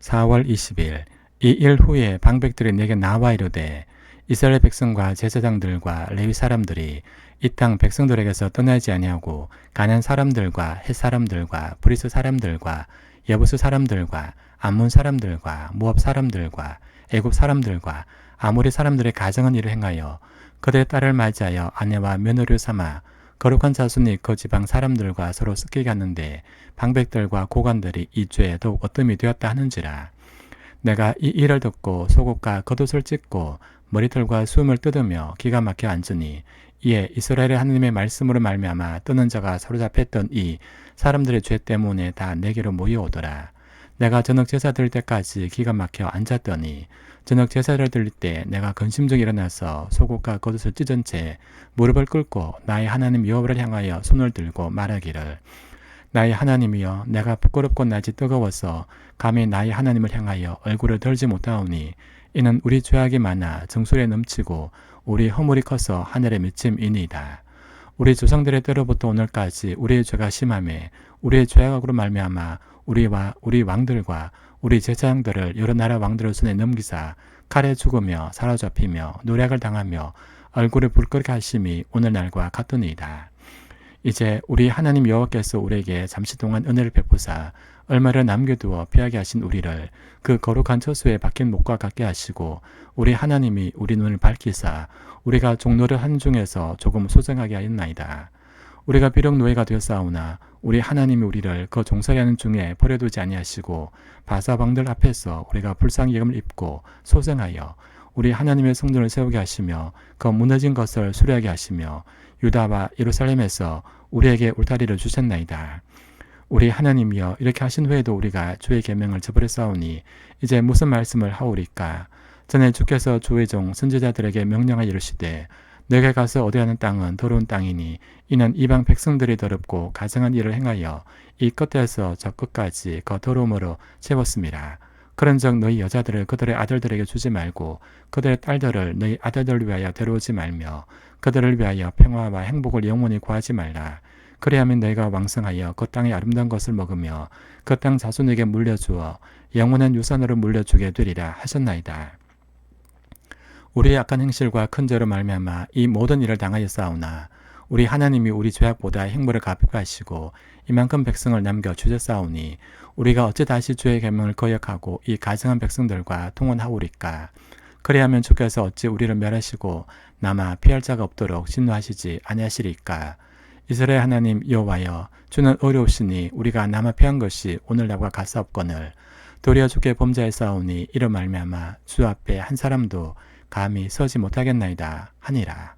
4월 20일 이 일 후에 방백들이 내게 나와 이르되 이스라엘 백성과 제사장들과 레위 사람들이 이 땅 백성들에게서 떠나지 아니하고 가난 사람들과 헷 사람들과 브리스 사람들과 여부스 사람들과 암몬 사람들과 모압 사람들과 애굽 사람들과 아모리 사람들의 가정한 일을 행하여 그들의 딸을 맞이하여 아내와 며느리를 삼아 거룩한 자손이 그 지방 사람들과 서로 섞이게 하는데 방백들과 고관들이 이 죄에 더욱 어뜸이 되었다 하는지라 내가 이 일을 듣고 속옷과 겉옷을 찢고 머리털과 숨을 뜯으며 기가 막혀 앉으니 이에 이스라엘의 하느님의 말씀으로 말미암아 뜨는 자가 사로잡혔던 이 사람들의 죄 때문에 다 내게로 모여오더라. 내가 저녁 제사 드릴 때까지 기가 막혀 앉았더니 저녁 제사를 드릴 때 내가 근심중에 일어나서 속옷과 겉옷을 찢은 채 무릎을 꿇고 나의 하나님 여호와를 향하여 손을 들고 말하기를 나의 하나님이여 내가 부끄럽고 낮이 뜨거워서 감히 나의 하나님을 향하여 얼굴을 들지 못하오니 이는 우리 죄악이 많아 정수리에 넘치고 우리 허물이 커서 하늘에 미침이니이다. 우리 조상들의 때로부터 오늘까지 우리의 죄가 심함에 우리의 죄악으로 말미암아 우리 와 우리 왕들과 우리 제사장들을 여러 나라 왕들의 손에 넘기사 칼에 죽으며 사로잡히며 노략을 당하며 얼굴을 붉게 하심이 오늘날과 같으니이다. 이제 우리 하나님 여호와께서 우리에게 잠시 동안 은혜를 베푸사 얼마를 남겨두어 피하게 하신 우리를 그 거룩한 처소에 박힌 목과 같게 하시고 우리 하나님이 우리 눈을 밝히사 우리가 종로를 한 중에서 조금 소생하게 하였나이다. 우리가 비록 노예가 되었사오나 우리 하나님이 우리를 그 종살이 하는 중에 버려두지 아니하시고 바사방들 앞에서 우리가 불쌍히 여김을 입고 소생하여 우리 하나님의 성전을 세우게 하시며 그 무너진 것을 수리하게 하시며 유다와 예루살렘에서 우리에게 울타리를 주셨나이다. 우리 하나님이여 이렇게 하신 후에도 우리가 주의 계명을 저버렸사오니 이제 무슨 말씀을 하오리까 전에 주께서 주의 종 선지자들에게 명령하여 이르시되 내게 가서 어디하는 땅은 더러운 땅이니 이는 이방 백성들이 더럽고 가증한 일을 행하여 이 끝에서 저 끝까지 그 더러움으로 채웠습니다. 그런즉 너희 여자들을 그들의 아들들에게 주지 말고 그들의 딸들을 너희 아들들을 위하여 데려오지 말며 그들을 위하여 평화와 행복을 영원히 구하지 말라. 그리하면 너희가 왕성하여 그 땅의 아름다운 것을 먹으며 그 땅 자손에게 물려주어 영원한 유산으로 물려주게 되리라 하셨나이다. 우리의 약한 행실과 큰 죄로 말미암아 이 모든 일을 당하였사오나 우리 하나님이 우리 죄악보다 가볍게 하시고 이만큼 백성을 남겨 주셨사오니 우리가 어찌 다시 주의 계명을 거역하고 이 가증한 백성들과 통혼하오리까? 그리하면 주께서 어찌 우리를 멸하시고 남아 피할 자가 없도록 진노하시지 아니하시리까? 이스라엘 하나님 여호와여 주는 어려우시니 우리가 남아 피한 것이 오늘날과 같사옵거늘. 도리어 주께 범죄하사오니 이로 말미암아 주 앞에 한 사람도 감히 서지 못하겠나이다 하니라